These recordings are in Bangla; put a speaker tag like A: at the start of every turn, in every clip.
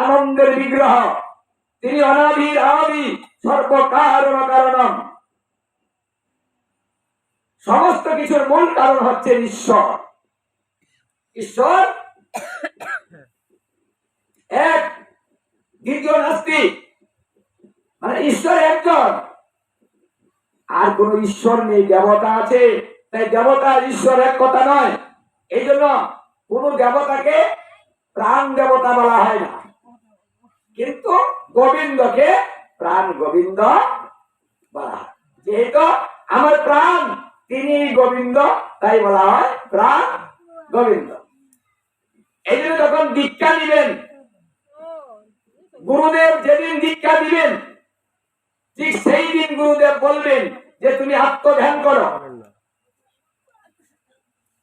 A: আনন্দের বিগ্রহ। তিনি অনাদির আদি সর্বকারণ কারণম। সমস্ত কিছুর মূল কারণ হচ্ছে ঈশ্বর। ঈশ্বর এক দ্বিতীয় নাস্তিক। মানে ঈশ্বর একজন। আর কোন ঈশ্বর নেই, দেবতা আছে। তাই দেবতা ঈশ্বর এক কথা নয়। এই জন্য কোন দেবতাকে প্রাণ দেবতা বলা হয় না। কিন্তু গোবিন্দকে প্রাণ গোবিন্দ বলা যেহেতু আমার প্রাণ তিনি গোবিন্দ, তাই বলা হয় প্রাণ গোবিন্দ। এই জন্য যখন দীক্ষা নিবেন গুরুদেব যেদিন দীক্ষা দিবেন, ঠিক সেই দিন গুরুদেব বলবেন যে তুমি আত্মধ্যান করো।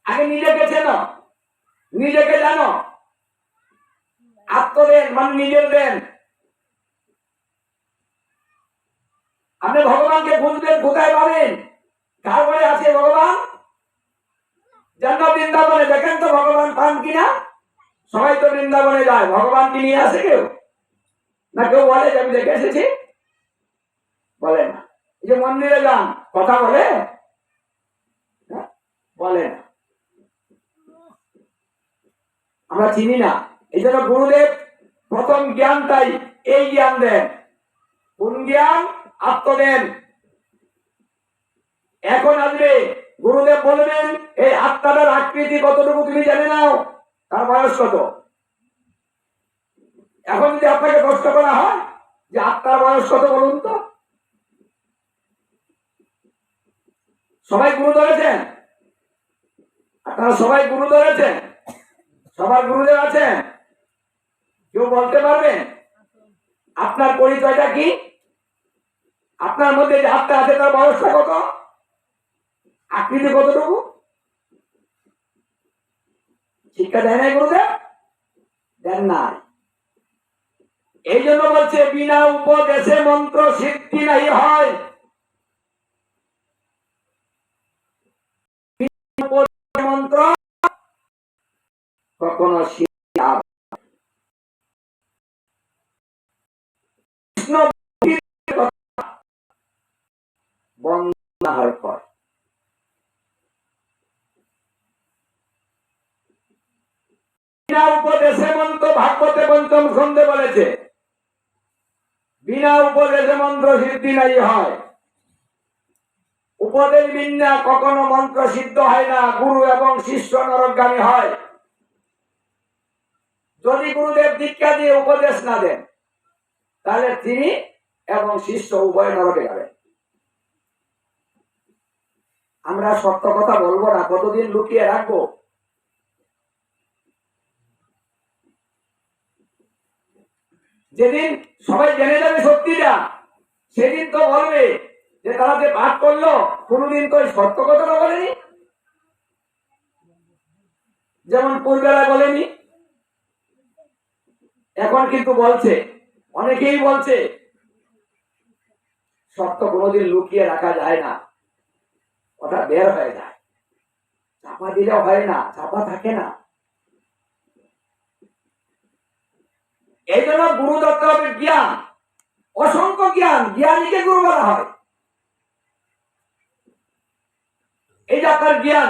A: আগে নিজেকে চেনো, নিজেকে জানো আত্মদেন মানে নিজের দেন আপনি ভগবানকে খুঁজবেন কোথায় পাবেন? কার ঘরে আছে ভগবান। জন্ম বৃন্দাবনে দেখেন তো ভগবান পান কিনা? সবাই তো বৃন্দাবনে যায়। ভগবান কি নিয়ে আসে কেউ? না কেউ বলে যে আমি দেখে এসেছি? বলে না। এই যে মন্দিরে যান, কথা বলে? হ্যাঁ? বলে না। আমরা চিনি না। এই জন্য গুরুদেব প্রথম জ্ঞানটাই এই জ্ঞান দেন। কোন জ্ঞান? আত্মদেন এখন আসবে, গুরুদেব বলবেন, এই আত্মাটার আকৃতি কতটুকু তুমি জেনে নাও? তার বয়স কত? এখন যদি আপনাকে প্রশ্ন করা হয়, যে আত্মার বয়স কত বলুন তো? সবাই গুরু ধরেছেন? আপনারা সবাই গুরু ধরেছেন? সবার গুরুদেব আছেন? কেউ বলতে পারবেন আপনার পরিচয়টা কি? আপনার মধ্যে যে আত্মা আছে, তার বয়সটা কত? আকৃতি কতটুকু? শিক্ষা দেয় নাই গুরুদেব দেন নাই। এই জন্য বলছে, বিনা উপদেশে মন্ত্র সিদ্ধি নাই হয়। মন্ত্র কখনো সিদ্ধি হবে না। কৃষ্ণ ভক্তির কথা হওয়ার পর বিনা উপদেশে মন্ত্র ভাগবতে পঞ্চম সন্ধে বলেছে, বিনা উপদেশে মন্ত্র সিদ্ধি নাই হয়। উপদেশ বিন্যা কখনো মন্ত্র সিদ্ধ হয় না, গুরু এবং শিষ্য নরগামী হয়। যদি গুরুদেব দীক্ষা দিয়ে উপদেশ না দেন, তাহলে তিনি এবং শিষ্য উভয় নরকে যাবেন। আমরা সত্য কথা বলব না, কতদিন লুকিয়ে রাখব? যেদিন সবাই জেনে যাবে সত্যিটা, সেদিন তো বলবে যে তারা যে পাঠ করল, কোনোদিন তো সত্য কথাটা বলেনি। যেমন পূর্বেলায় বলেনি, এখন কিন্তু বলছে, অনেকেই বলছে, সত্য কোনোদিন লুকিয়ে রাখা যায় না। ওটা বের হয়ে যায়। চাপা দিলে হয় না, চাপা থাকে না। এই জন্য গুরু দত্ত জ্ঞান, অসংখ্য জ্ঞান, জ্ঞানীকে গুরু বলা হয়। এই যে আপনার জ্ঞান,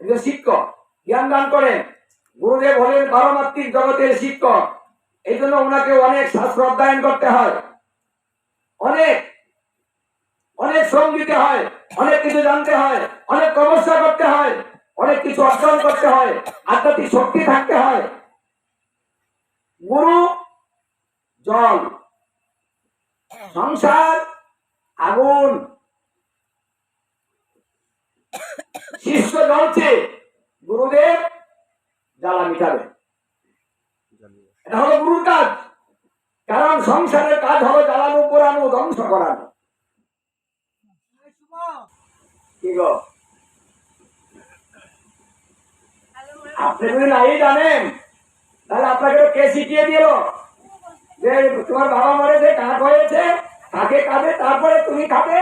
A: একজন শিক্ষক, জ্ঞান দান করেন। গুরুদেব হলেন পারমাত্মিক জগতের শিক্ষক। এই জন্য ওনাকে অনেক শাস্ত্র অধ্যয়ন করতে হয়। অনেক অনেক শ্রম দিতে হয়, অনেক কিছু জানতে হয়, অনেক তপস্যা করতে হয়, অনেক কিছু অর্জন করতে হয়, আধ্যাত্মিক শক্তি থাকতে হয়। গুরু, জল, সংসার, আগুন, শিষ্য জ্বলছে, গুরুদেব জ্বালা মিটাবে। এটা হলো গুরুর কাজ। কারণ সংসারের কাজ হলো জ্বালানো, পোড়ানো, ধ্বংস করানো। আপনি যদি নাই জানেন, তাহলে আপনাকে কে শিখিয়ে দিল? যে তোমার বাবা মরেছে কাক হয়েছে খাবে, তারপরে তুমি খাবে?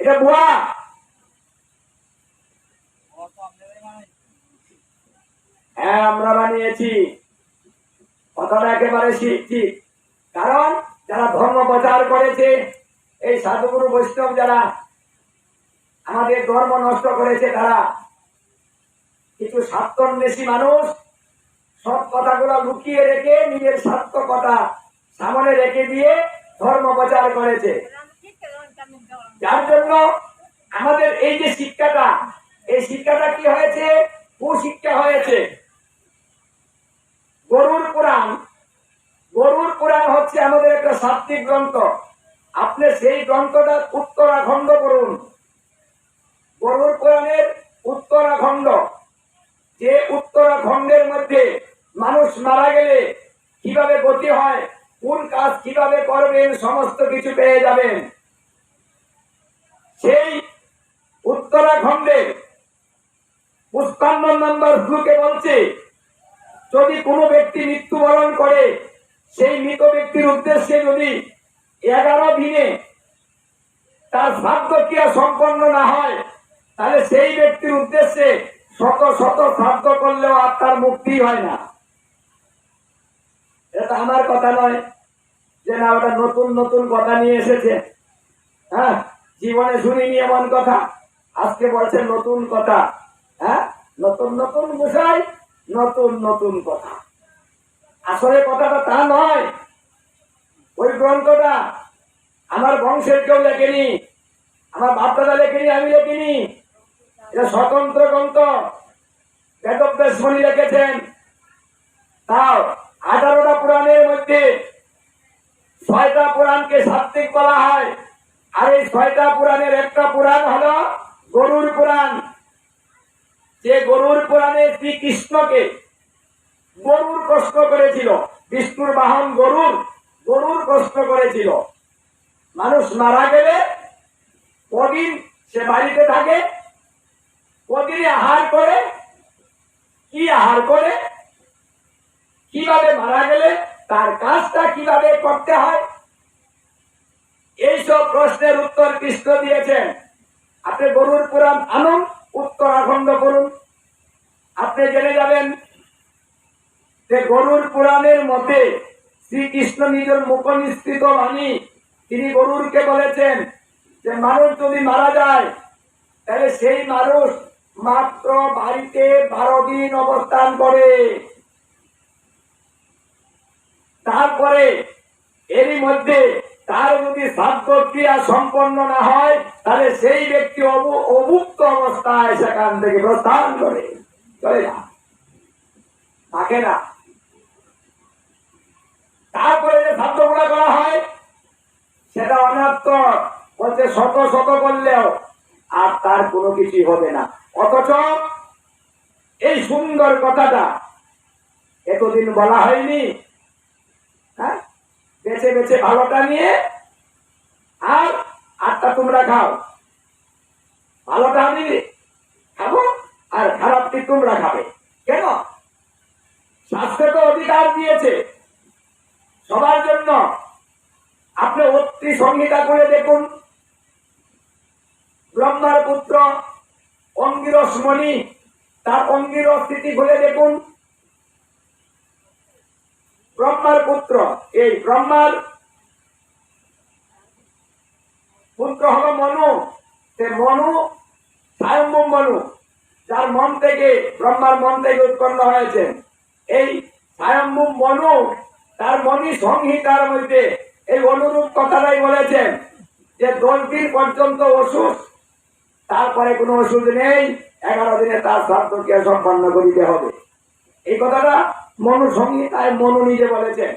A: এটা বুয়া। হ্যাঁ আমরা বানিয়েছি। কথাটা একেবারে ঠিক। কারণ যারা ধর্ম প্রচার করেছে, এই সাধুগুরু বৈষ্ণব যারা আমাদের ধর্ম নষ্ট করেছে তারা কিছু স্বার্থন্বেষী মানুষ সব কথাগুলো লুকিয়ে রেখে নিজের স্বার্থ কথা সামনে রেখে দিয়ে ধর্ম প্রচার করেছে। যার জন্য আমাদের এই যে শিক্ষাটা, এই শিক্ষাটা কি হয়েছে? কুশিক্ষা হয়েছে। গরুর পুরাণ গরুর পুরাণ হচ্ছে আমাদের একটা সাত্বিক গ্রন্থ। আপনি সেই গ্রন্থটা উত্তরাখণ্ড করুন গরুর পুরাণের উত্তরাখণ্ড। যে উত্তরাখণ্ডের মধ্যে মানুষ মারা গেলে কীভাবে গতি হয়, কোন কাজ কীভাবে করবেন, সমস্ত কিছু পেয়ে যাবেন। সেই উত্তরাখণ্ডের পুষ্পান্ন নম্বর শ্লোকে বলছে, যদি কোনো ব্যক্তি মৃত্যুবরণ করে সেই মৃত ব্যক্তির উদ্দেশ্যে যদি এগারো দিনে তার শ্রাদ্ধ ক্রিয়া সম্পন্ন না হয়, তাহলে সেই ব্যক্তির উদ্দেশ্যে শত শত শ্রাদ্ধ করলেও আর তার মুক্তি হয় না। এটা আমার কথা নয় যে না, ওটা নতুন নতুন কথা নিয়ে এসেছে। হ্যাঁ জীবনে শুনিনি এমন কথা, আজকে বলছে নতুন কথা। হ্যাঁ নতুন নতুন বিষয়, নতুন নতুন কথা। আসলে কথাটা তা নয়। ওই গ্রন্থটা আমার বংশের কেউ লেখেনি, আমার বাপদাদা লেখেনি, আমি লেখিনি। এটা স্বতন্ত্র গ্রন্থ। বেদব্যাস মনি লিখেছেন। তাও আঠারোটা পুরাণের মধ্যে ছয়টা পুরাণকে সাত্বিক বলা হয়। আর এই ছয়টা পুরাণের একটা পুরাণ হলো গরুর পুরাণ। যে গরুর পুরাণে শ্রীকৃষ্ণকে গরুর কষ্ট করেছিল। বিষ্ণুর বাহন গরুর গরুর কষ্ট করেছিল। মানুষ মারা গেলে কদিন সে বাড়িতে থাকে, কদিন আহার করে, কি আহার করে, কীভাবে মারা গেলে, তার কাজটা কীভাবে করতে হয়? এইসব প্রশ্নের উত্তর কৃষ্ণ দিয়েছেন। আপনি গরুর পুরাণ আনুন, উত্তরাখণ্ড করুন আপনি জেনে যাবেন যে গরুর পুরাণের মতে শ্রীকৃষ্ণ নিজের মুখ নিঃসৃত বাণী, তিনি গরুরকে বলেছেন যে মানুষ যদি মারা যায়, তাহলে সেই মানুষ মাত্র বাড়িতে বারো দিন অবস্থান করে। তারপরে এরই মধ্যে তার যদি শ্রাদ্ধ ক্রিয়া সম্পন্ন না হয়, তাহলে সেই ব্যক্তি অভুক্ত অবস্থায় সেখান থেকে প্রস্থান করে। চলে না থাকে না। তারপরে যে শ্রাদ্ধগুলো করা হয়, সেটা অনর্থক বলছে শত শত করলেও আর তার কোনো কিছুই হবে না। অথচ এই সুন্দর কথাটা এতদিন বলা হয়নি। হ্যাঁ? বেছে বেছে ভালোটা নিয়ে আর আটটা তোমরা খাও। ভালোটা আমি খাব আর খারাপটি তোমরা খাবে। কেন? স্বাস্থ্য তো অধিকার দিয়েছে। সবার জন্য আপনি অত্রি সংহিতা করে দেখুন। ব্রহ্মার পুত্র অঙ্গিরস মণি তার অঙ্গিরস স্থিতি খুলে দেখুন। ব্রহ্মার পুত্র, এই ব্রহ্মার পুত্র হলো মনু। সে মনু স্বয়ম্ভু মনু, যার মন থেকে, ব্রহ্মার মন থেকে উৎপন্ন হয়েছে। এই স্বয়ম্ভু মনু তার মনি সংহিতার মধ্যে এই অনুরূপ কথাটাই বলেছেন যে দশ দিন পর্যন্ত ওষুধ তারপরে কোনো ওষুধ নেই, এগারো দিনে তার শ্রাদ্ধকে সম্পন্ন করিতে হবে। এই কথাটা মনু সংহিতায় মনু নিজে বলেছেন।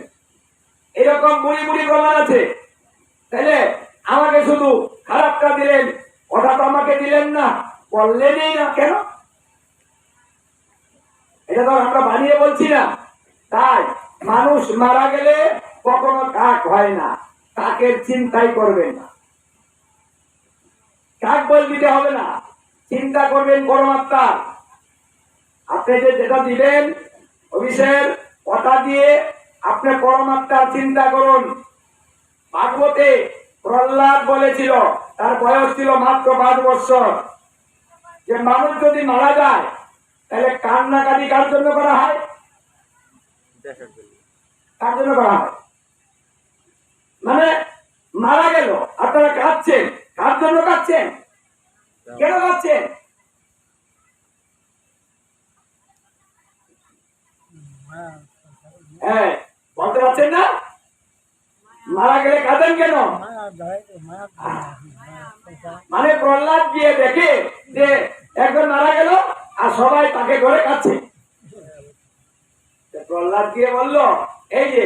A: এরকম বুড়ি বুড়ি প্রমাণ আছে। তাহলে আমাকে শুধু খারাপটা দিলেন ওটা তো আমাকে দিলেন না, বললেনই না কেন? এটা তো আমরা বানিয়ে বলছি না। তাই মানুষ মারা গেলে কখনো কাক হয় না। কাকের চিন্তাই করবেন না। কাক বল দিতে হবে না। চিন্তা করবেন পরমাত্মা। আপনি যে যেটা দিবেন অভিষেক কথা দিয়ে আপনি পরমাত্মার চিন্তা করুন। ভাগবতে প্রহ্লাদ বলেছিল, তার বয়স ছিল মাত্র পাঁচ বছর যে মানুষ যদি মারা যায়, তাহলে কান্নাকাটি কার জন্য করা হয়? কার জন্য করা হয়। মানে মারা গেল, আপনারা কাঁদছেন কার জন্য কাঁদছেন? কেন কাঁদছেন? হ্যাঁ বলতে পারছেন না? মারা গেলে কাঁদেন কেন? মানে প্রহ্লাদ গিয়ে দেখে যে একজন মারা গেল আর সবাই তাকে ঘরে কাছে প্রহ্লাদ গিয়ে বলল এই যে